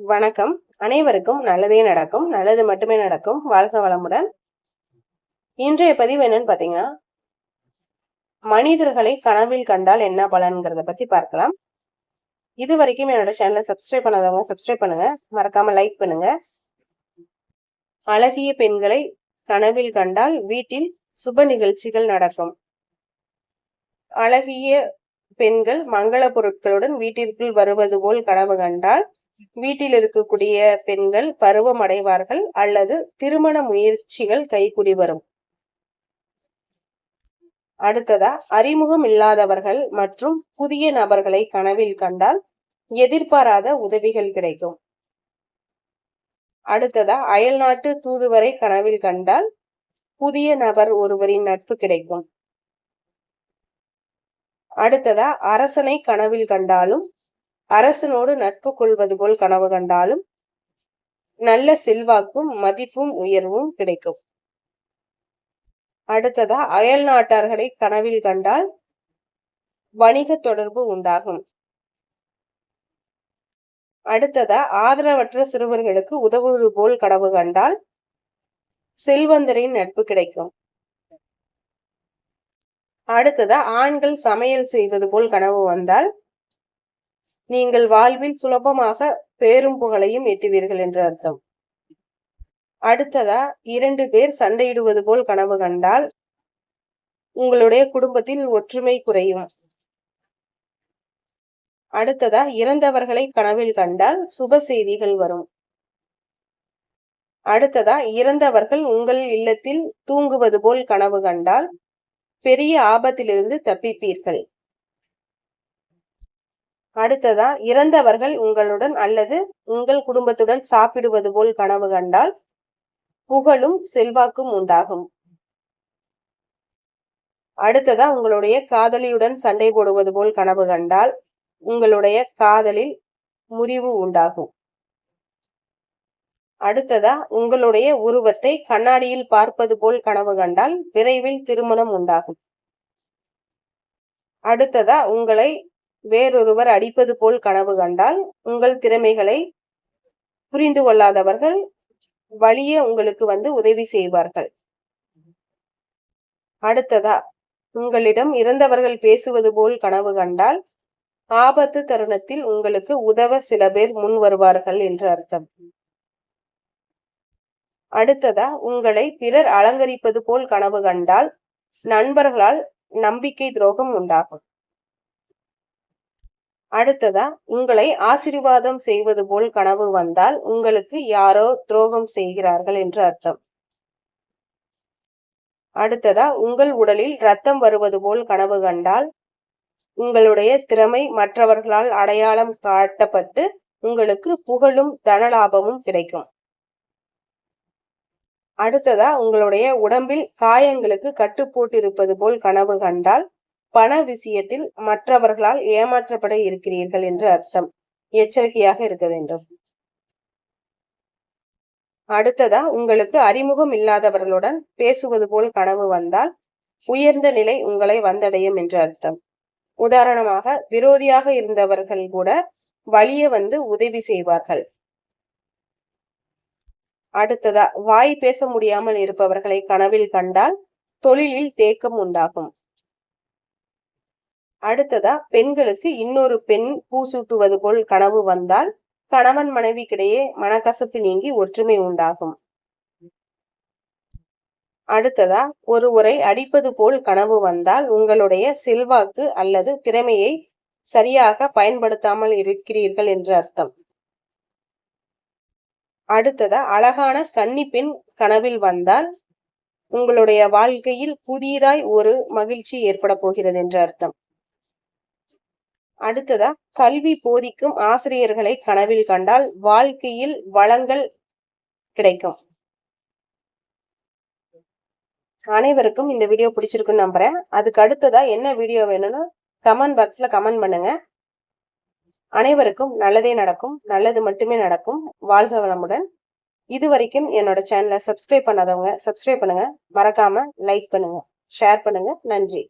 வணக்கம். அனைவருக்கும் நல்லதே நடக்கும். நல்லது மட்டுமே நடக்கும். வாழ்க வளமுடன். இன்றைய பதிவு என்னன்னு பாத்தீங்கன்னா மனிதர்களை கனவில் கண்டால் என்ன பலன்கிறத பத்தி பார்க்கலாம். இது வரைக்கும் என்னோட சேனலை சப்ஸ்கிரைப் பண்ணாதவங்க சப்ஸ்கிரைப் பண்ணுங்க. மறக்காம லைக் பண்ணுங்க. அழகிய பெண்களை கனவில் கண்டால் வீட்டில் சுப நிகழ்ச்சிகள் நடக்கும். அழகிய பெண்கள் மங்கள பொருட்களுடன் வீட்டிற்குள் வருவது போல் கனவு கண்டால் வீட்டில் இருக்கக்கூடிய பெண்கள் பருவம் அடைவார்கள் அல்லது திருமண முயற்சிகள் கைக்குடி வரும். அடுத்ததா அறிமுகம் இல்லாதவர்கள் மற்றும் புதிய நபர்களை கனவில் கண்டால் எதிர்பாராத உதவிகள் கிடைக்கும். அடுத்ததா அயல்நாட்டு தூதுவரை கனவில் கண்டால் புதிய நபர் ஒருவரின் நட்பு கிடைக்கும். அடுத்ததா அரசனை கனவில் கண்டாலும் அரசனோடு நட்பு கொள்வது போல் கனவு கண்டாலும் நல்ல செல்வாக்கும் மதிப்பும் உயர்வும் கிடைக்கும். அடுத்ததா அயல் நாட்டார்களை கனவில் கண்டால் வணிக தொடர்பு உண்டாகும். அடுத்ததா ஆதரவற்ற சிறுவர்களுக்கு உதவுவது போல் கனவு கண்டால் செல்வந்தரின் நட்பு கிடைக்கும். அடுத்ததா ஆண்கள் சமையல் செய்வது போல் கனவு வந்தால் நீங்கள் வாழ்வில் சுலபமாக பேரும் புகழையும் எட்டுவீர்கள் என்று அர்த்தம். அடுத்ததா இரண்டு பேர் சண்டையிடுவது போல் கனவு கண்டால் உங்களுடைய குடும்பத்தில் ஒற்றுமை குறையும். அடுத்ததா இறந்தவர்களை கனவில் கண்டால் சுப செய்திகள் வரும். அடுத்ததா இறந்தவர்கள் உங்கள் இல்லத்தில் தூங்குவது போல் கனவு கண்டால் பெரிய ஆபத்திலிருந்து தப்பிப்பீர்கள். அடுத்ததா இறந்தவர்கள் உங்களுடன் அல்லது உங்கள் குடும்பத்துடன் சாப்பிடுவது போல் கனவு கண்டால் புகழும் செல்வாக்கும் உண்டாகும். அடுத்ததா உங்களுடைய காதலியுடன் சண்டை போடுவது போல் கனவு கண்டால் உங்களுடைய காதலில் முறிவு உண்டாகும். அடுத்ததா உங்களுடைய உருவத்தை கண்ணாடியில் பார்ப்பது போல் கனவு கண்டால் விரைவில் திருமணம் உண்டாகும். அடுத்ததா உங்களை வேறொருவர் அடிப்பது போல் கனவு கண்டால் உங்கள் திறமைகளை புரிந்து கொள்ளாதவர்கள் வழியே உங்களுக்கு வந்து உதவி செய்வார்கள். அடுத்ததா உங்களிடம் இறந்தவர்கள் பேசுவது போல் கனவு கண்டால் ஆபத்து தருணத்தில் உங்களுக்கு உதவ சில பேர் முன் வருவார்கள் என்று அர்த்தம். அடுத்ததா உங்களை பிறர் அலங்கரிப்பது போல் கனவு கண்டால் நண்பர்களால் நம்பிக்கை துரோகம் உண்டாகும். அடுத்ததா உங்களை ஆசிர்வாதம் செய்வது போல் கனவு வந்தால் உங்களுக்கு யாரோ துரோகம் செய்கிறார்கள் என்று அர்த்தம். அடுத்ததா உங்கள் உடலில் ரத்தம் வருவது போல் கனவு கண்டால் உங்களுடைய திறமை மற்றவர்களால் அடையாளம் காட்டப்பட்டு உங்களுக்கு புகழும் தனலாபமும் கிடைக்கும். அடுத்ததா உங்களுடைய உடம்பில் காயங்களுக்கு கட்டு போட்டிருப்பது போல் கனவு கண்டால் பண விஷயத்தில் மற்றவர்களால் ஏமாற்றப்பட இருக்கிறீர்கள் என்று அர்த்தம். எச்சரிக்கையாக இருக்க வேண்டும். அடுத்ததா உங்களுக்கு அறிமுகம் இல்லாதவர்களுடன் பேசுவது போல் கனவு வந்தால் உயர்ந்த நிலை உங்களை வந்தடையும் என்று அர்த்தம். உதாரணமாக விரோதியாக இருந்தவர்கள் கூட வழிய வந்து உதவி செய்வார்கள். அடுத்ததா வாய் பேச முடியாமல் இருப்பவர்களை கனவில் கண்டால் தொழிலில் தேக்கம் உண்டாகும். அடுத்ததா பெண்களுக்கு இன்னொரு பெண் பூ சூட்டுவது போல் கனவு வந்தால் கணவன் மனைவிக்கிடையே மனக்கசப்பு நீங்கி ஒற்றுமை உண்டாகும். அடுத்ததா ஒருவரை அடிப்பது போல் கனவு வந்தால் உங்களுடைய செல்வாக்கு அல்லது திறமையை சரியாக பயன்படுத்தாமல் இருக்கிறீர்கள் என்று அர்த்தம். அடுத்ததா அழகான கன்னி பெண் கனவில் வந்தால் உங்களுடைய வாழ்க்கையில் புதியதாய் ஒரு மகிழ்ச்சி ஏற்பட போகிறது என்று அர்த்தம். அடுத்ததா கல்வி போதிக்கும் ஆசிரியர்களை கனவில் கண்டால் வாழ்க்கையில் வளங்கள் கிடைக்கும். அனைவருக்கும் இந்த வீடியோ பிடிச்சிருக்குன்னு நம்புறேன். அதுக்கு அடுத்ததா என்ன வீடியோ வேணும்னு கமெண்ட் பாக்ஸ்ல கமெண்ட் பண்ணுங்க. அனைவருக்கும் நல்லதே நடக்கும். நல்லது மட்டுமே நடக்கும். வாழ்க வளமுடன். இது வரைக்கும் என்னோட சேனலை சப்ஸ்கிரைப் பண்ணாதவங்க சப்ஸ்கிரைப் பண்ணுங்க. மறக்காம லைக் பண்ணுங்க. ஷேர் பண்ணுங்க. நன்றி.